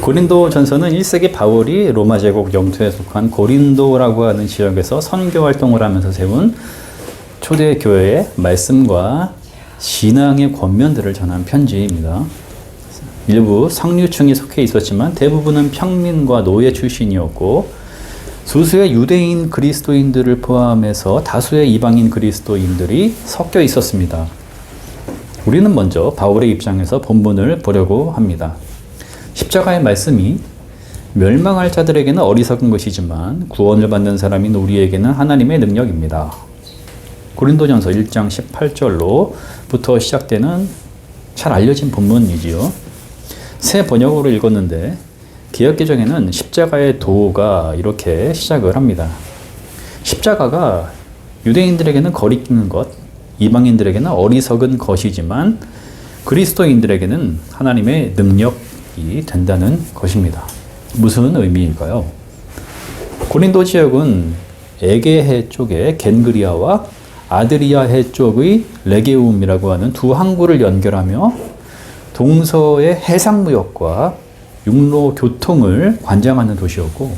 고린도 전서는 1세기 바울이 로마 제국 영토에 속한 고린도라고 하는 지역에서 선교 활동을 하면서 세운 초대 교회의 말씀과 신앙의 권면들을 전한 편지입니다. 일부 상류층이 속해 있었지만 대부분은 평민과 노예 출신이었고 소수의 유대인 그리스도인들을 포함해서 다수의 이방인 그리스도인들이 섞여 있었습니다. 우리는 먼저 바울의 입장에서 본문을 보려고 합니다. 십자가의 말씀이 멸망할 자들에게는 어리석은 것이지만 구원을 받는 사람인 우리에게는 하나님의 능력입니다. 고린도전서 1장 18절로부터 시작되는 잘 알려진 본문이지요. 새 번역으로 읽었는데 개혁개정에는 십자가의 도가 이렇게 시작을 합니다. 십자가가 유대인들에게는 거리끼는 것, 이방인들에게는 어리석은 것이지만 그리스도인들에게는 하나님의 능력 이 된다는 것입니다. 무슨 의미일까요? 고린도 지역은 에게해 쪽의 겐그리아와 아드리아해 쪽의 레게움이라고 하는 두 항구를 연결하며 동서의 해상 무역과 육로 교통을 관장하는 도시였고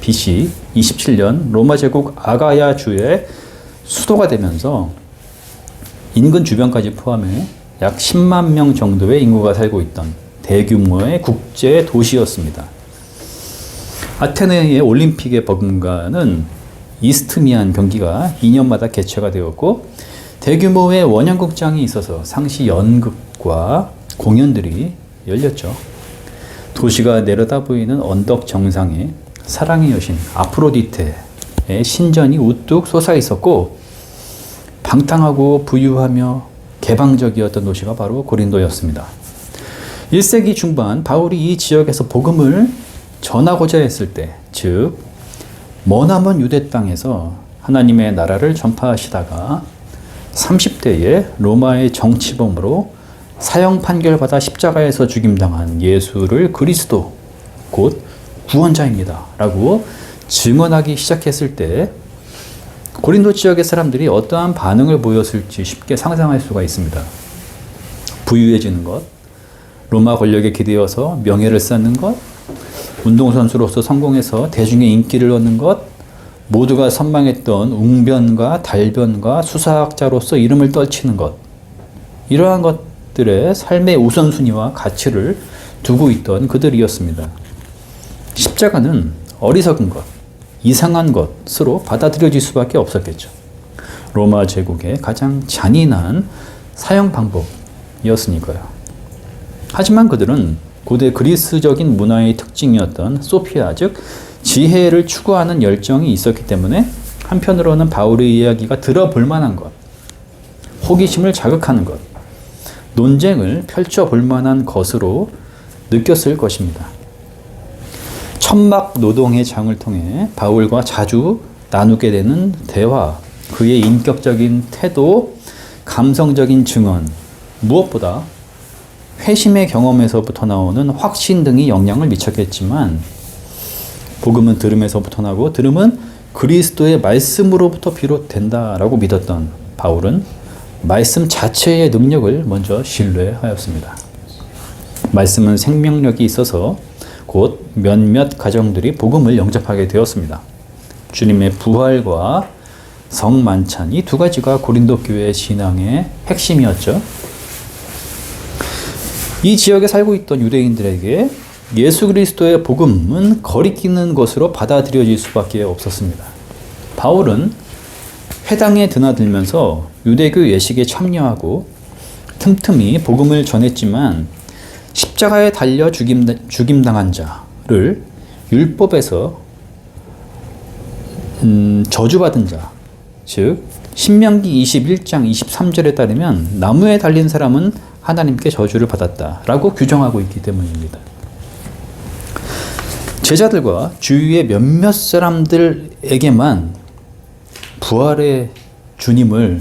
BC 27년 로마 제국 아가야 주의 수도가 되면서 인근 주변까지 포함해 약 10만 명 정도의 인구가 살고 있던 대규모의 국제 도시였습니다. 아테네의 올림픽의 버금가는 이스트미안 경기가 2년마다 개최가 되었고 대규모의 원형극장이 있어서 상시 연극과 공연들이 열렸죠. 도시가 내려다 보이는 언덕 정상에 사랑의 여신 아프로디테의 신전이 우뚝 솟아 있었고 방탕하고 부유하며 개방적이었던 도시가 바로 고린도였습니다. 1세기 중반 바울이 이 지역에서 복음을 전하고자 했을 때, 즉 머나먼 유대 땅에서 하나님의 나라를 전파하시다가 30대에 로마의 정치범으로 사형 판결받아 십자가에서 죽임당한 예수를 그리스도 곧 구원자입니다. 라고 증언하기 시작했을 때 고린도 지역의 사람들이 어떠한 반응을 보였을지 쉽게 상상할 수가 있습니다. 부유해지는 것, 로마 권력에 기대어서 명예를 쌓는 것, 운동선수로서 성공해서 대중의 인기를 얻는 것, 모두가 선망했던 웅변과 달변과 수사학자로서 이름을 떨치는 것, 이러한 것들의 삶의 우선순위와 가치를 두고 있던 그들이었습니다. 십자가는 어리석은 것, 이상한 것으로 받아들여질 수밖에 없었겠죠. 로마 제국의 가장 잔인한 사형 방법이었으니까요. 하지만 그들은 고대 그리스적인 문화의 특징이었던 소피아, 즉 지혜를 추구하는 열정이 있었기 때문에 한편으로는 바울의 이야기가 들어볼 만한 것, 호기심을 자극하는 것, 논쟁을 펼쳐볼 만한 것으로 느꼈을 것입니다. 천막 노동의 장을 통해 바울과 자주 나누게 되는 대화, 그의 인격적인 태도, 감성적인 증언, 무엇보다 회심의 경험에서부터 나오는 확신 등이 영향을 미쳤겠지만 복음은 들음에서부터 나고 들음은 그리스도의 말씀으로부터 비롯된다라고 믿었던 바울은 말씀 자체의 능력을 먼저 신뢰하였습니다. 말씀은 생명력이 있어서 곧 몇몇 가정들이 복음을 영접하게 되었습니다. 주님의 부활과 성만찬 이 두 가지가 고린도 교회의 신앙의 핵심이었죠. 이 지역에 살고 있던 유대인들에게 예수 그리스도의 복음은 거리끼는 것으로 받아들여질 수밖에 없었습니다. 바울은 회당에 드나들면서 유대교 예식에 참여하고 틈틈이 복음을 전했지만 십자가에 달려 죽임, 죽임당한 자를 율법에서 음, 저주받은 자, 즉 신명기 21장 23절에 따르면 나무에 달린 사람은 하나님께 저주를 받았다라고 규정하고 있기 때문입니다. 제자들과 주위의 몇몇 사람들에게만 부활의 주님을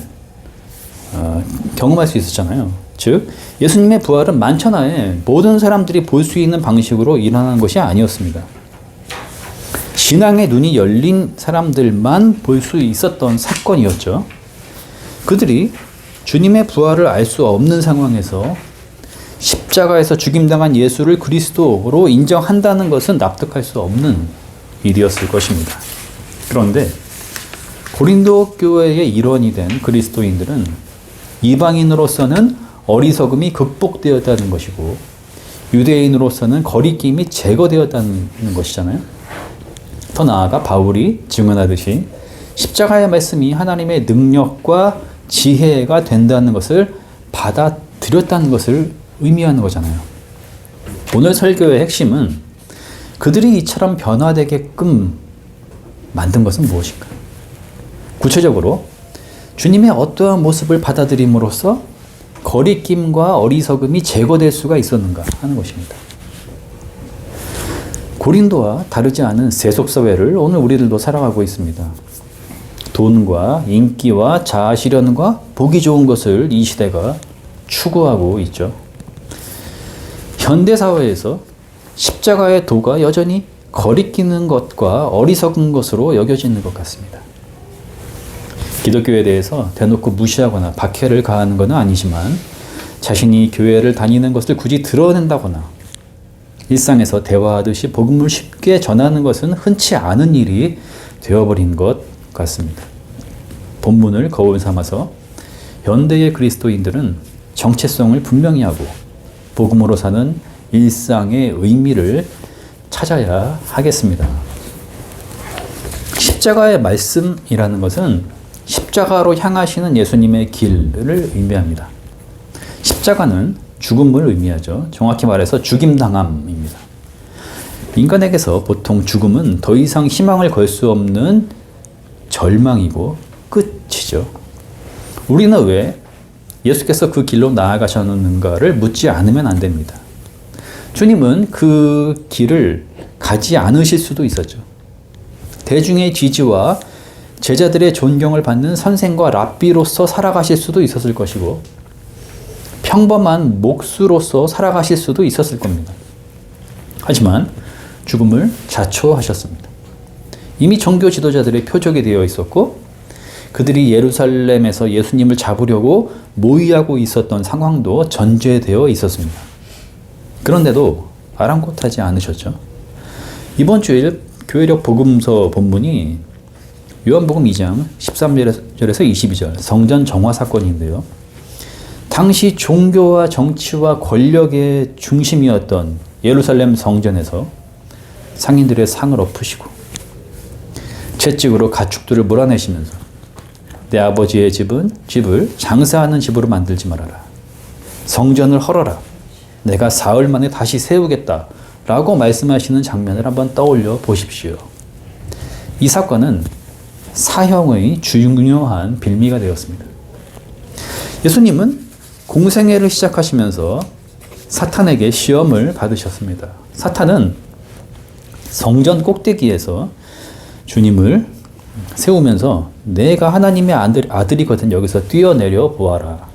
어, 경험할 수 있었잖아요. 즉 예수님의 부활은 만천하에 모든 사람들이 볼 수 있는 방식으로 일어나는 것이 아니었습니다. 신앙의 눈이 열린 사람들만 볼 수 있었던 사건이었죠. 그들이 주님의 부활을 알 수 없는 상황에서 십자가에서 죽임당한 예수를 그리스도로 인정한다는 것은 납득할 수 없는 일이었을 것입니다. 그런데 고린도 교회의 일원이 된 그리스도인들은 이방인으로서는 어리석음이 극복되었다는 것이고 유대인으로서는 거리낌이 제거되었다는 것이잖아요. 더 나아가 바울이 증언하듯이 십자가의 말씀이 하나님의 능력과 지혜가 된다는 것을 받아들였다는 것을 의미하는 거잖아요. 오늘 설교의 핵심은 그들이 이처럼 변화되게끔 만든 것은 무엇인가? 구체적으로 주님의 어떠한 모습을 받아들임으로써 거리낌과 어리석음이 제거될 수가 있었는가 하는 것입니다. 고린도와 다르지 않은 세속사회를 오늘 우리들도 살아가고 있습니다. 돈과 인기와 자아실현과 보기 좋은 것을 이 시대가 추구하고 있죠. 현대사회에서 십자가의 도가 여전히 거리끼는 것과 어리석은 것으로 여겨지는 것 같습니다. 기독교에 대해서 대놓고 무시하거나 박해를 가하는 것은 아니지만 자신이 교회를 다니는 것을 굳이 드러낸다거나 일상에서 대화하듯이 복음을 쉽게 전하는 것은 흔치 않은 일이 되어버린 것 같습니다. 본문을 거울 삼아서 현대의 그리스도인들은 정체성을 분명히 하고 복음으로 사는 일상의 의미를 찾아야 하겠습니다. 십자가의 말씀이라는 것은 십자가로 향하시는 예수님의 길을 의미합니다. 십자가는 죽음을 의미하죠. 정확히 말해서 죽임당함입니다. 인간에게서 보통 죽음은 더 이상 희망을 걸 수 없는 절망이고 끝이죠. 우리는 왜 예수께서 그 길로 나아가셨는가를 묻지 않으면 안 됩니다. 주님은 그 길을 가지 않으실 수도 있었죠. 대중의 지지와 제자들의 존경을 받는 선생과 랍비로서 살아가실 수도 있었을 것이고, 평범한 목수로서 살아가실 수도 있었을 겁니다. 하지만 죽음을 자초하셨습니다. 이미 종교 지도자들의 표적이 되어 있었고, 그들이 예루살렘에서 예수님을 잡으려고 모의하고 있었던 상황도 전제되어 있었습니다. 그런데도 아랑곳하지 않으셨죠. 이번 주일 교회력 복음서 본문이 요한복음 2장 13절에서 22절 성전 정화 사건인데요. 당시 종교와 정치와 권력의 중심이었던 예루살렘 성전에서 상인들의 상을 엎으시고 채찍으로 가축들을 몰아내시면서 내 아버지의 집은 집을 장사하는 집으로 만들지 말아라. 성전을 헐어라. 내가 사흘 만에 다시 세우겠다. 라고 말씀하시는 장면을 한번 떠올려 보십시오. 이 사건은 사형의 중요한 빌미가 되었습니다. 예수님은 공생애를 시작하시면서 사탄에게 시험을 받으셨습니다. 사탄은 성전 꼭대기에서 주님을 세우면서 내가 하나님의 아들, 아들이거든 여기서 뛰어내려 보아라.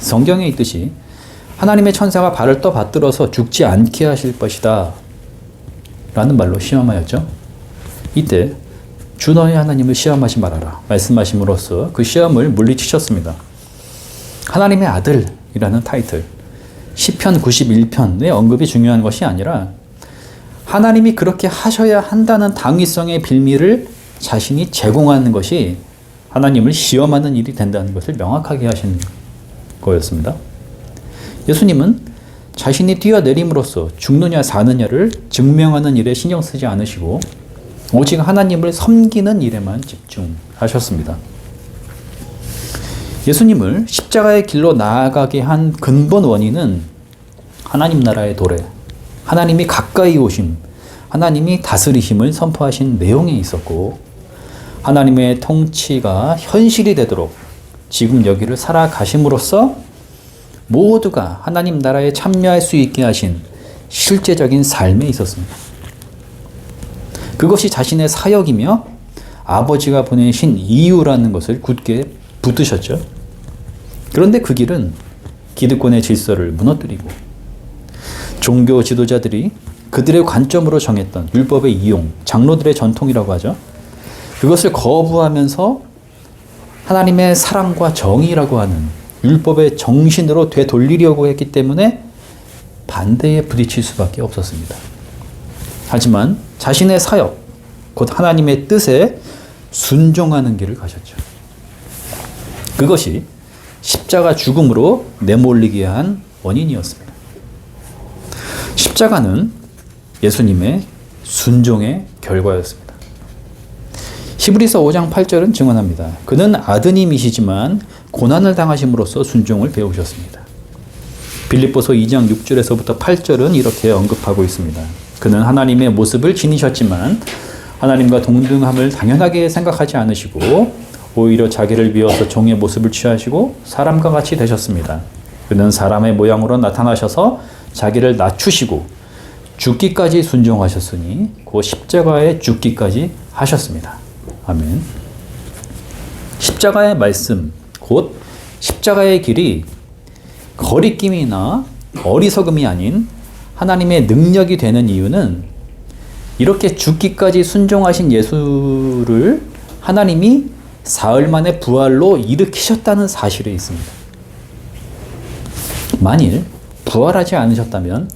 성경에 있듯이 하나님의 천사가 발을 떠 받들어서 죽지 않게 하실 것이다. 라는 말로 시험하였죠. 이때 주 너의 하나님을 시험하지 말아라. 말씀하심으로써 그 시험을 물리치셨습니다. 하나님의 아들이라는 타이틀. 시편 91편의 언급이 중요한 것이 아니라 하나님이 그렇게 하셔야 한다는 당위성의 빌미를 자신이 제공하는 것이 하나님을 시험하는 일이 된다는 것을 명확하게 하신 거였습니다. 예수님은 자신이 뛰어내림으로써 죽느냐 사느냐를 증명하는 일에 신경 쓰지 않으시고 오직 하나님을 섬기는 일에만 집중하셨습니다. 예수님을 십자가의 길로 나아가게 한 근본 원인은 하나님 나라의 도래, 하나님이 가까이 오심, 하나님이 다스리심을 선포하신 내용에 있었고 하나님의 통치가 현실이 되도록 지금 여기를 살아가심으로써 모두가 하나님 나라에 참여할 수 있게 하신 실제적인 삶에 있었습니다. 그것이 자신의 사역이며 아버지가 보내신 이유라는 것을 굳게 붙드셨죠. 그런데 그 길은 기득권의 질서를 무너뜨리고 종교 지도자들이 그들의 관점으로 정했던 율법의 이용, 장로들의 전통이라고 하죠. 그것을 거부하면서 하나님의 사랑과 정의라고 하는 율법의 정신으로 되돌리려고 했기 때문에 반대에 부딪힐 수밖에 없었습니다. 하지만 자신의 사역, 곧 하나님의 뜻에 순종하는 길을 가셨죠. 그것이 십자가 죽음으로 내몰리게 한 원인이었습니다. 십자가는 예수님의 순종의 결과였습니다. 히브리서 5장 8절은 증언합니다. 그는 아드님이시지만 고난을 당하심으로써 순종을 배우셨습니다. 빌립보서 2장 6절에서부터 8절은 이렇게 언급하고 있습니다. 그는 하나님의 모습을 지니셨지만 하나님과 동등함을 당연하게 생각하지 않으시고 오히려 자기를 비워서 종의 모습을 취하시고 사람과 같이 되셨습니다. 그는 사람의 모양으로 나타나셔서 자기를 낮추시고 죽기까지 순종하셨으니 그 십자가에 죽기까지 하셨습니다. 아멘. 십자가의 말씀, 곧 십자가의 길이 거리낌이나 어리석음이 아닌 하나님의 능력이 되는 이유는 이렇게 죽기까지 순종하신 예수를 하나님이 사흘 만에 부활로 일으키셨다는 사실에 있습니다. 만일 부활하지 않으셨다면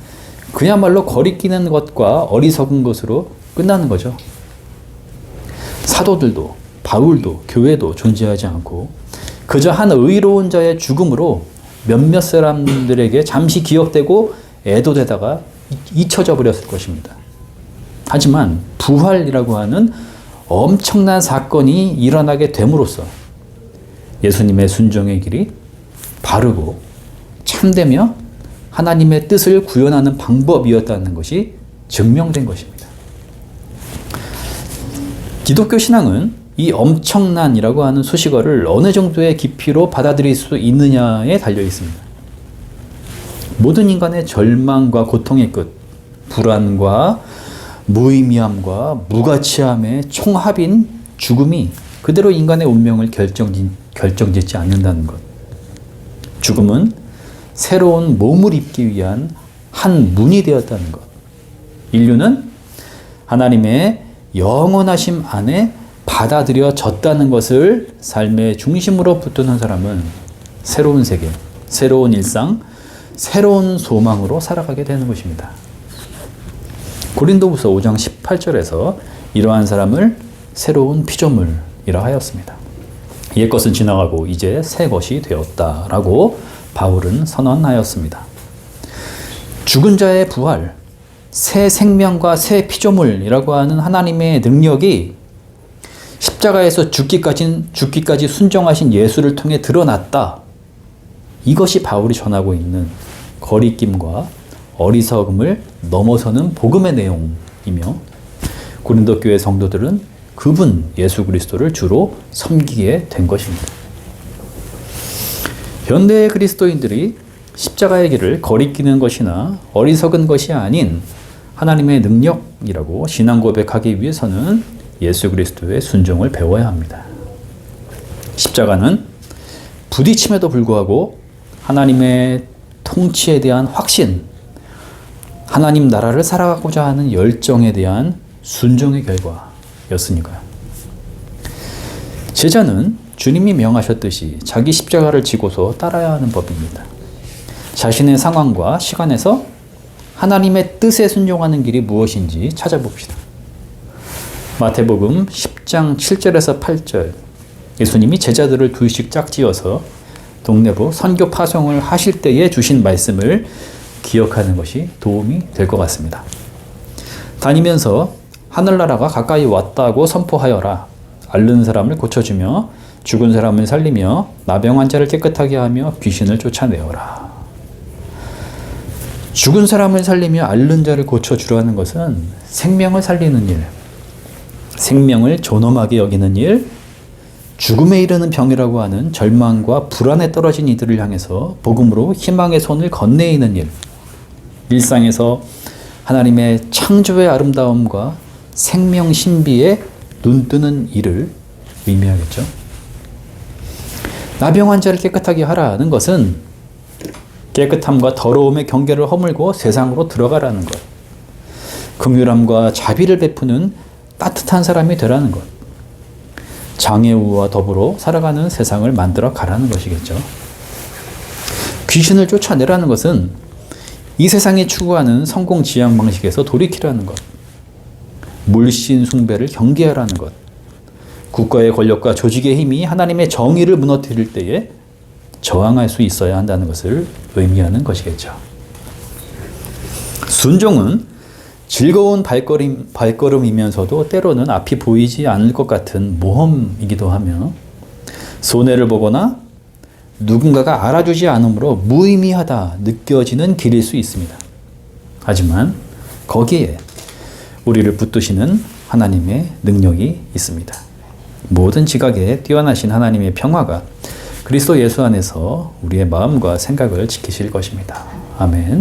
그야말로 거리끼는 것과 어리석은 것으로 끝나는 거죠. 사도들도 바울도 교회도 존재하지 않고 그저 한 의로운 자의 죽음으로 몇몇 사람들에게 잠시 기억되고 애도되다가 잊혀져 버렸을 것입니다. 하지만 부활이라고 하는 엄청난 사건이 일어나게 됨으로써 예수님의 순종의 길이 바르고 참되며 하나님의 뜻을 구현하는 방법이었다는 것이 증명된 것입니다. 기독교 신앙은 이 엄청난이라고 하는 수식어를 어느 정도의 깊이로 받아들일 수 있느냐에 달려 있습니다. 모든 인간의 절망과 고통의 끝, 불안과 무의미함과 무가치함의 총합인 죽음이 그대로 인간의 운명을 결정짓, 결정짓지 않는다는 것. 죽음은 새로운 몸을 입기 위한 한 문이 되었다는 것. 인류는 하나님의 영원하심 안에 받아들여졌다는 것을 삶의 중심으로 붙드는 사람은 새로운 세계, 새로운 일상, 새로운 소망으로 살아가게 되는 것입니다. 고린도후서 5장 18절에서 이러한 사람을 새로운 피조물이라 하였습니다. 옛 것은 지나가고 이제 새 것이 되었다라고 바울은 선언하였습니다. 죽은 자의 부활, 새 생명과 새 피조물이라고 하는 하나님의 능력이 십자가에서 죽기까지 죽기까지 순종하신 예수를 통해 드러났다. 이것이 바울이 전하고 있는 거리낌과 어리석음을 넘어서는 복음의 내용이며 고린도 교회 성도들은 그분 예수 그리스도를 주로 섬기게 된 것입니다. 현대의 그리스도인들이 십자가의 길을 거리끼는 것이나 어리석은 것이 아닌 하나님의 능력이라고 신앙 고백하기 위해서는 예수 그리스도의 순종을 배워야 합니다. 십자가는 부딪힘에도 불구하고 하나님의 통치에 대한 확신, 하나님 나라를 살아가고자 하는 열정에 대한 순종의 결과였으니까요. 제자는 주님이 명하셨듯이 자기 십자가를 지고서 따라야 하는 법입니다. 자신의 상황과 시간에서 하나님의 뜻에 순종하는 길이 무엇인지 찾아봅시다. 마태복음 10장 7절에서 8절 예수님이 제자들을 둘씩 짝지어서 동네부 선교 파송을 하실 때에 주신 말씀을 기억하는 것이 도움이 될 것 같습니다. 다니면서 하늘나라가 가까이 왔다고 선포하여라. 앓는 사람을 고쳐주며 죽은 사람을 살리며 나병 환자를 깨끗하게 하며 귀신을 쫓아내어라. 죽은 사람을 살리며 앓는 자를 고쳐주라는 것은 생명을 살리는 일, 생명을 존엄하게 여기는 일, 죽음에 이르는 병이라고 하는 절망과 불안에 떨어진 이들을 향해서 복음으로 희망의 손을 건네이는 일, 일상에서 하나님의 창조의 아름다움과 생명 신비에 눈뜨는 일을 의미하겠죠. 나병 환자를 깨끗하게 하라는 것은 깨끗함과 더러움의 경계를 허물고 세상으로 들어가라는 것. 긍휼함과 자비를 베푸는 따뜻한 사람이 되라는 것. 장애우와 더불어 살아가는 세상을 만들어 가라는 것이겠죠. 귀신을 쫓아내라는 것은 이 세상이 추구하는 성공 지향 방식에서 돌이키라는 것. 물신 숭배를 경계하라는 것. 국가의 권력과 조직의 힘이 하나님의 정의를 무너뜨릴 때에 저항할 수 있어야 한다는 것을 의미하는 것이겠죠. 순종은 즐거운 발걸음, 발걸음이면서도 때로는 앞이 보이지 않을 것 같은 모험이기도 하며 손해를 보거나 누군가가 알아주지 않으므로 무의미하다 느껴지는 길일 수 있습니다. 하지만 거기에 우리를 붙드시는 하나님의 능력이 있습니다. 모든 지각에 뛰어나신 하나님의 평화가 그리스도 예수 안에서 우리의 마음과 생각을 지키실 것입니다. 아멘.